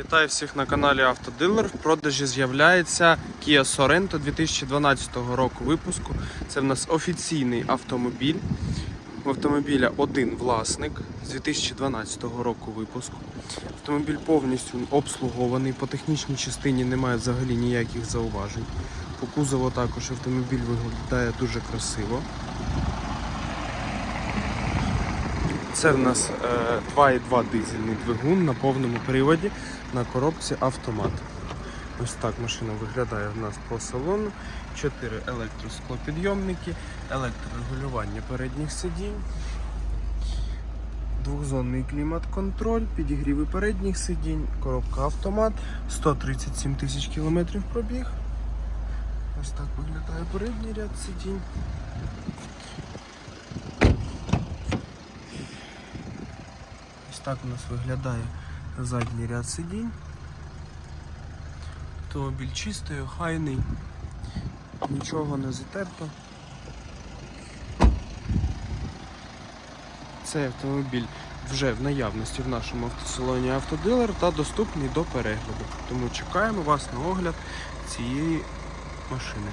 Вітаю всіх на каналі Автодилер. В продажі з'являється Kia Sorento 2012 року випуску. Це в нас офіційний автомобіль. В автомобіля один власник з 2012 року випуску. Автомобіль повністю обслугований. По технічній частині немає взагалі ніяких зауважень. По кузову також автомобіль виглядає дуже красиво. Це в нас е, 2,2 дизельний двигун на повному приводі на коробці автомат. Ось так машина виглядає в нас по салону. 4 електросклопідйомники, електрорегулювання передніх сидінь, двохзонний клімат-контроль, підігріви передніх сидінь, коробка автомат, 137 тисяч кілометрів пробіг. Ось так виглядає передній ряд сидінь. Так у нас виглядає задній ряд сидінь. Автомобіль чистий, охайний, нічого не затерто. Цей автомобіль вже в наявності в нашому автосалоні Автодилер та доступний до перегляду. Тому чекаємо вас на огляд цієї машини.